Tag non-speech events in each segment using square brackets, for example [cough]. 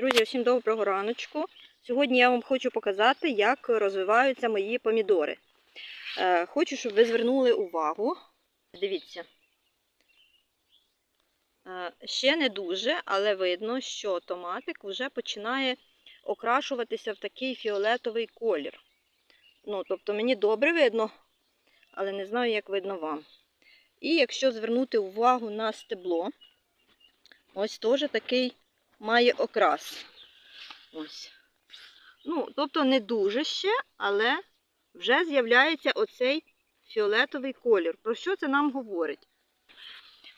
Друзі, всім доброго раночку. Сьогодні я вам хочу показати, як розвиваються мої помідори. Е, Хочу, щоб ви звернули увагу. Дивіться. Е, Ще не дуже, але видно, що томатик вже починає окрашуватися в такий фіолетовий колір. Ну, тобто мені добре видно, але не знаю, як видно вам. І якщо звернути увагу на стебло, ось теж такий має окрас. Ось. Ну, тобто не дуже ще, але вже з'являється оцей фіолетовий колір. Про що це нам говорить?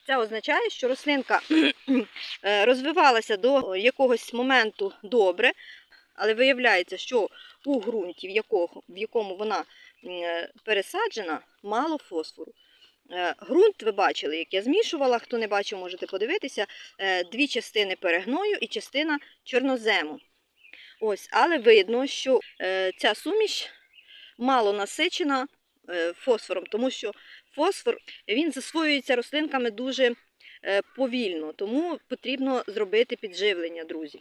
Це означає, що рослинка [clears throat] е, розвивалася до якогось моменту добре, але виявляється, що у ґрунті, в, якому вона е, пересаджена, мало фосфору. Е, Ґрунт ви бачили, як я змішувала. Хто не бачив, можете подивитися. Е, Дві частини перегною і частина чорнозему. Ось, але видно, що е, ця суміш мало насичена е, фосфором, тому що фосфор він засвоюється рослинками дуже е, повільно, тому потрібно зробити підживлення, друзі.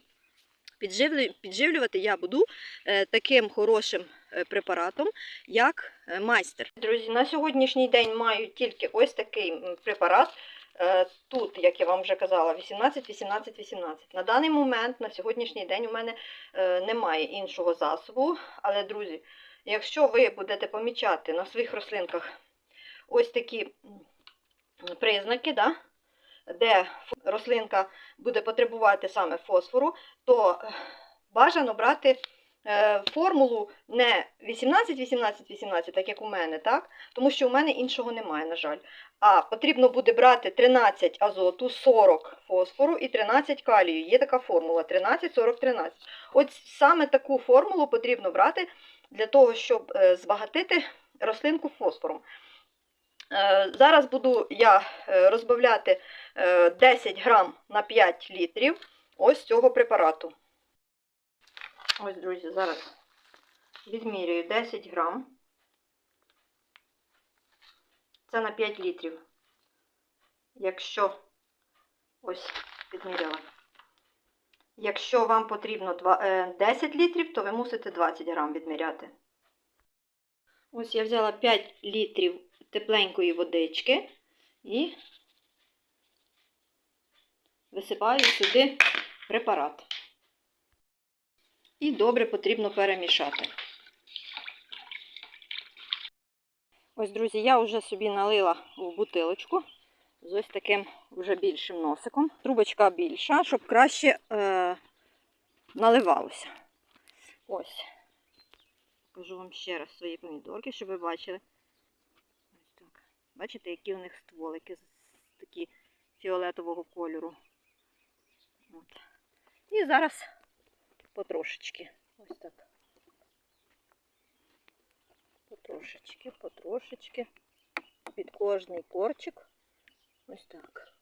Підживлювати я буду е, таким хорошим е, препаратом, як е, майстер. Друзі, на сьогоднішній день маю тільки ось такий препарат. Е, Тут, як я вам вже казала, 18, 18, 18. На даний момент, на сьогоднішній день, у мене е, немає іншого засобу. Але, друзі, якщо ви будете помічати на своїх рослинках ось такі признаки, да, де рослинка буде потребувати саме фосфору, то е, бажано брати е, формулу не 18, 18, 18, так як у мене, так? тому що у мене іншого немає, на жаль. А потрібно буде брати 13 азоту, 40 фосфору і 13 калію. Є така формула 13, 40, 13. От саме таку формулу потрібно брати для того, щоб е, збагатити рослинку фосфором. Е, Зараз буду я е, розбавляти е, 10 грам на 5 літрів ось цього препарату. Ось, друзі, зараз відмірюю 10 грам. Це на 5 літрів. Якщо ось підміряла. Якщо вам потрібно е, 10 літрів, то ви мусите 20 грам відміряти. Ось я взяла 5 літрів тепленької водички і висипаю сюди препарат. І добре потрібно перемішати. Ось, друзі, я вже собі налила в бутилочку з ось таким вже більшим носиком. Трубочка більша, щоб краще е, наливалося. Ось. Покажу вам ще раз свої помідорки, щоб ви бачили. Ось так. Бачите, які у них стволики такі фіолетового кольору. От. І зараз потрошечки. Ось так. Потрошечки, потрошечки. Під кожний корчик. Ось так.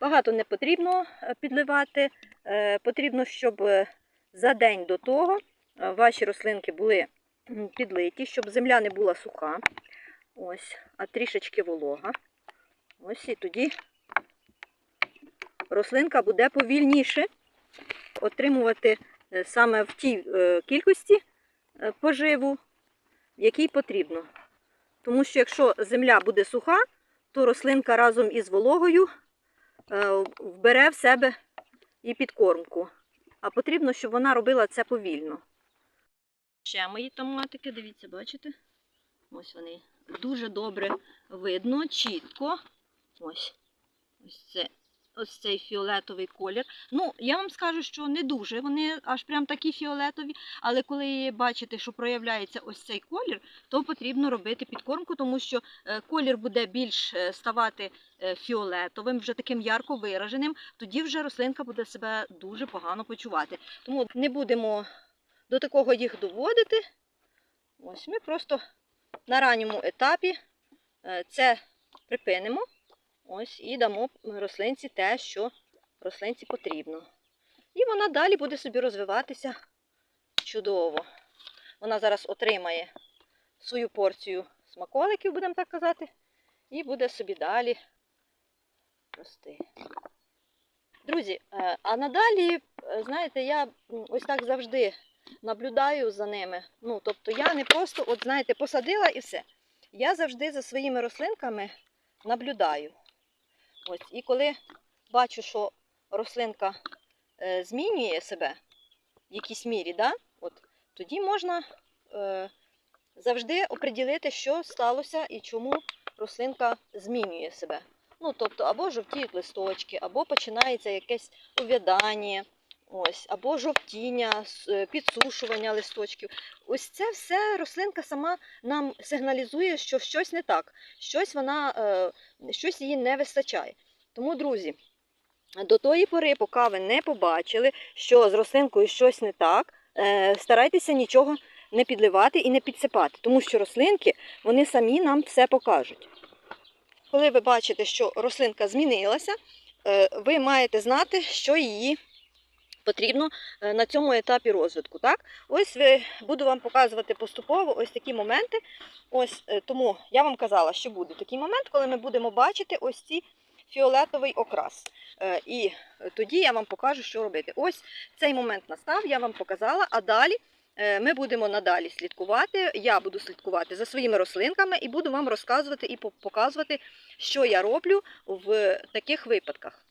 Багато не потрібно е, підливати. Е, Потрібно, щоб е, за день до того ваші рослинки були підлиті, щоб земля не була суха. Ось, а трішечки волога. Ось і тоді рослинка буде повільніше отримувати е, саме в тій е, кількості е, поживу, в якій потрібно. Тому що якщо земля буде суха, то рослинка разом із вологою вбере в себе і підкормку. А потрібно, щоб вона робила це повільно. Ще мої томатики, дивіться, бачите? Ось вони дуже добре видно, чітко. Ось. Ось це. Ось цей фіолетовий колір. Ну, я вам скажу, що не дуже вони аж прям такі фіолетові, але коли бачите, що проявляється ось цей колір, то потрібно робити підкормку, тому що е, колір буде більш е, ставати е, фіолетовим, вже таким ярко вираженим, тоді вже рослинка буде себе дуже погано почувати. Тому не будемо до такого їх доводити. Ось ми просто на ранньому етапі це припинимо. Ось і дамо рослинці те, що рослинці потрібно. І вона далі буде собі розвиватися чудово. Вона зараз отримає свою порцію смаколиків, будемо так казати, і буде собі далі рости. Друзі, е, а надалі, е, знаєте, я ось так завжди наблюдаю за ними. Ну, тобто я не просто, от знаєте, посадила і все. Я завжди за своїми рослинками наблюдаю. Ось, і коли бачу, що рослинка е, змінює себе в якійсь мірі, да? от, тоді можна е, завжди оприділити, що сталося і чому рослинка змінює себе. Ну, тобто, або жовтіють листочки, або починається якесь увядання, ось, або жовтіння, е, підсушування листочків. Ось це все рослинка сама нам сигналізує, що щось не так, щось вона, е, щось їй не вистачає. Тому, друзі, до тої пори, поки ви не побачили, що з рослинкою щось не так, е, старайтеся нічого не підливати і не підсипати, тому що рослинки вони самі нам все покажуть. Коли ви бачите, що рослинка змінилася, ви маєте знати, що її потрібно е, на цьому етапі розвитку. Так? Ось ви, буду вам показувати поступово ось такі моменти. Ось е, тому я вам казала, що буде такий момент, коли ми будемо бачити ось ці фіолетовий окрас. Е, І тоді я вам покажу, що робити. Ось цей момент настав, я вам показала, а далі е, ми будемо надалі слідкувати. Я буду слідкувати за своїми рослинками і буду вам розказувати і показувати, що я роблю в таких випадках.